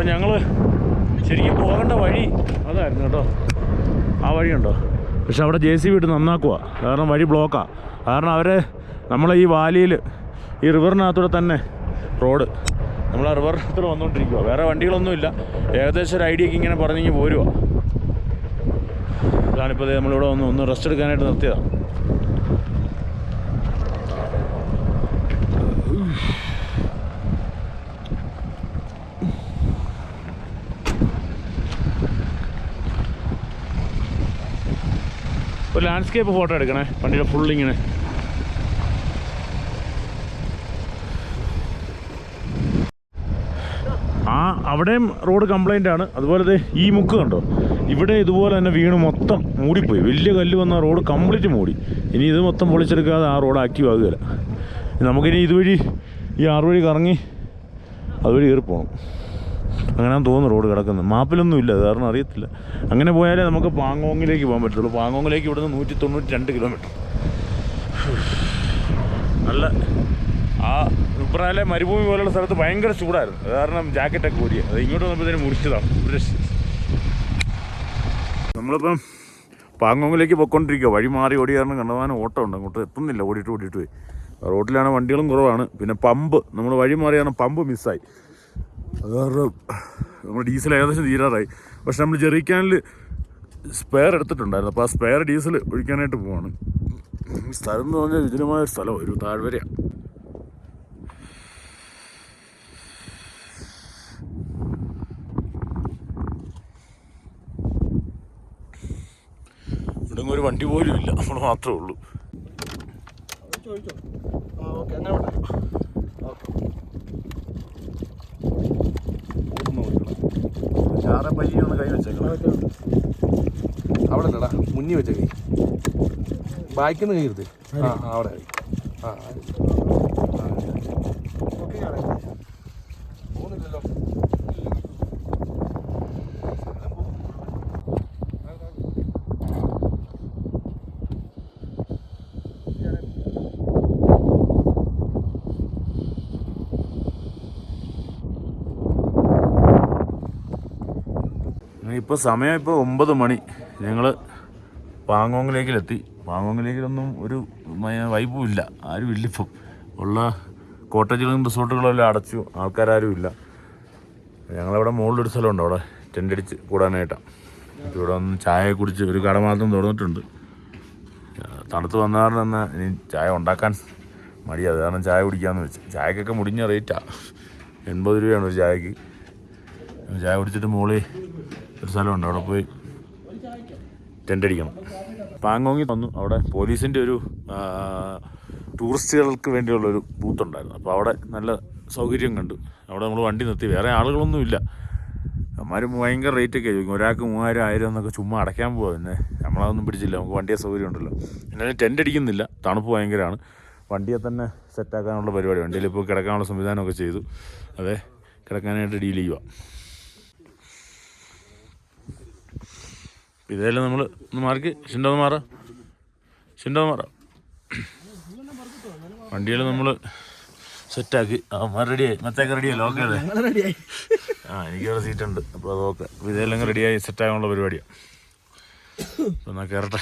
അപ്പം ഞങ്ങൾ ശരിക്കും പോകേണ്ട വഴി അതായിരുന്നു കേട്ടോ. ആ വഴിയുണ്ടോ പക്ഷെ അവിടെ ജെ സി ബി ഇട്ട് നന്നാക്കുക കാരണം വഴി ബ്ലോക്കാണ് കാരണം അവർ നമ്മളെ ഈ വാലിയിൽ ഈ റിവറിനകത്തൂടെ തന്നെ റോഡ് നമ്മൾ ആ റിവറിനകത്തൂടെ വന്നുകൊണ്ടിരിക്കുക വേറെ വണ്ടികളൊന്നുമില്ല. ഏകദേശം ഒരു ഐഡിയക്ക് ഇങ്ങനെ പറഞ്ഞിങ്ങനെ പോരുക അതാണിപ്പോൾ നമ്മളിവിടെ ഒന്ന് ഒന്ന് റെസ്റ്റ് എടുക്കാനായിട്ട് നിർത്തിയതാണ് ഒരു ലാൻഡ്സ്കേപ്പ് ഫോട്ടോ എടുക്കണേ. വണ്ടിയുടെ ഫുൾ ഇങ്ങനെ. ആ അവിടെയും റോഡ് കംപ്ലൈന്റ് ആണ്. അതുപോലെ ഈ മുക്ക് കണ്ടോ? ഇവിടെ ഇതുപോലെ തന്നെ വീണ് മൊത്തം മൂടിപ്പോയി. വലിയ കല്ല് വന്ന റോഡ് കംപ്ലീറ്റ് മൂടി. ഇനി ഇത് മൊത്തം പൊളിച്ചെടുക്കാതെ ആ റോഡ് ആക്റ്റീവ് ആകുകയില്ല. നമുക്കിനി ഇതുവഴി ഈ ആറ് വഴി കറങ്ങി അതുവഴി കയറി പോകണം അങ്ങനെയാണെന്ന് തോന്നുന്നു റോഡ് കിടക്കുന്നത്. മാപ്പിലൊന്നും ഇല്ല അത് കാരണം അറിയത്തില്ല. അങ്ങനെ പോയാലേ നമുക്ക് പാങ്ങോങ്ങിലേക്ക് പോകാൻ പറ്റുള്ളൂ. പാങ്ങോങ്ങിലേക്ക് ഇവിടുന്ന് നൂറ്റി തൊണ്ണൂറ്റി രണ്ട് കിലോമീറ്റർ നല്ല ആ ഉപ്രാലെ മരുഭൂമി പോലുള്ള സ്ഥലത്ത് ഭയങ്കര ചൂടായിരുന്നു. അത് കാരണം ജാക്കറ്റൊക്കെ ഊരിയ അത് ഇങ്ങോട്ട് വന്നപ്പോഴത്തേനും മുറിച്ചതാണ്. നമ്മളിപ്പം പാങ്ങോങ്ങിലേക്ക് പൊയ്ക്കൊണ്ടിരിക്കുക വഴി മാറി ഓടി കാരണം കണ്ടമാനം ഓട്ടം ഉണ്ട് അങ്ങോട്ട് എത്തുന്നില്ല. ഓടിയിട്ട് ഓടിയിട്ട് പോയി. റോഡിലാണ് വണ്ടികളും കുറവാണ്. പിന്നെ പമ്പ്. നമ്മൾ വഴി മാറിയാണ് പമ്പ് മിസ്സായി. അത് കാരണം നമ്മൾ ഡീസൽ ഏകദേശം തീരാറായി. പക്ഷെ നമ്മൾ ജെറിക്കാനിൽ സ്പെയർ എടുത്തിട്ടുണ്ടായിരുന്നു. അപ്പോൾ ആ സ്പെയർ ഡീസൽ ഒഴിക്കാനായിട്ട് പോവാണ്. സ്ഥലം എന്ന് പറഞ്ഞാൽ വിജനമായ ഒരു സ്ഥലം ഒരു താഴ്വരയാണ് ഇവിടെ ഒരു വണ്ടി പോലും ഇല്ല. നമ്മൾ മാത്രമേ ഉള്ളൂ. ചോദിച്ചോ. ഓക്കെ അങ്ങനെ ഓക്കെ. ചാറെ പയ്യെ ഒന്ന് കൈ വെച്ചേക്കണം അവിടെ അല്ലടാ മുന്നിൽ വെച്ച കൈ ബാക്കിന്ന് കൈ എടുത്ത്. ആ ആ, അവിടെ ആ ഇപ്പോൾ സമയം ഇപ്പോൾ ഒമ്പത് മണി. ഞങ്ങൾ പാങ്കോങ്ങിലേക്കിലെത്തി പാങ്ങോങ്ങിലേക്കിലൊന്നും ഒരു വൈബും ഇല്ല. ആരും ഇല്ല ഇപ്പം. ഉള്ള കോട്ടേജുകളും റിസോർട്ടുകളും എല്ലാം അടച്ചു. ആൾക്കാരും ഇല്ല. ഞങ്ങളവിടെ മുകളിലൊരു സ്ഥലമുണ്ട് അവിടെ. ടെന്റ് അടിച്ച് കൂടാനായിട്ടാണ് ഇവിടെ ഒന്ന് ചായ കുടിച്ച് ഒരു കട മാത്രം തുറന്നിട്ടുണ്ട്. തണുത്ത് വന്നാറിന് തന്നെ ഇനി ചായ ഉണ്ടാക്കാൻ മടി അത് കാരണം ചായ കുടിക്കാമെന്ന് വെച്ച്. ചായക്കൊക്കെ മുടിഞ്ഞ റേറ്റാണ് എൺപത് രൂപയാണ് ഒരു ചായക്ക്. ചായ കുടിച്ചിട്ട് മുകളിൽ ഒരു സ്ഥലമുണ്ട്. അവിടെ പോയി ടെന്റ് അടിക്കണം. പാങ്ങോങ്ങി വന്നു. അവിടെ പോലീസിന്റെ ഒരു ടൂറിസ്റ്റുകൾക്ക് വേണ്ടിയുള്ളൊരു ബൂത്ത് ഉണ്ടായിരുന്നു. അപ്പോൾ അവിടെ നല്ല സൗകര്യം കണ്ടു. അവിടെ നമ്മൾ വണ്ടി നിർത്തി. വേറെ ആളുകളൊന്നും ഇല്ല. അമ്മമാർ ഭയങ്കര റേറ്റൊക്കെ ചോദിക്കും. ഒരാൾക്ക് മൂവായിരം ആയിരം എന്നൊക്കെ ചുമ്മാ അടയ്ക്കാൻ പോകാം പിന്നെ നമ്മളതൊന്നും പിടിച്ചില്ല. നമുക്ക് വണ്ടിയെ സൗകര്യം ഉണ്ടല്ലോ. എന്നാലും ടെന്റ് അടിക്കുന്നില്ല. തണുപ്പ് ഭയങ്കരമാണ്. വണ്ടിയെ തന്നെ സെറ്റാക്കാനുള്ള പരിപാടി. വണ്ടിയിൽ ഇപ്പോൾ കിടക്കാനുള്ള സംവിധാനമൊക്കെ ചെയ്തു. അതെ കിടക്കാനായിട്ട് ഡീൽ ചെയ്യുക ഇതെല്ലാം നമ്മൾ ഒന്ന് മാർക്ക് ഷിൻഡോ മാറാം. ഷിൻഡോ മാറാം. വണ്ടികൾ നമ്മൾ സെറ്റാക്കി. അവന്മാർ റെഡിയായി മറ്റേക്ക് റെഡിയായി ഓക്കെ അല്ലേ? ആ എനിക്കവിടെ സീറ്റ് സീറ്റുണ്ട് അപ്പോൾ അത് ഓക്കെ അപ്പോൾ ഇതെല്ലാം റെഡിയായി സെറ്റാകാനുള്ള പരിപാടിയാണ് അപ്പോൾ എന്നാൽ കയറട്ടെ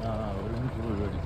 아, 아, 얼른 불을 여기.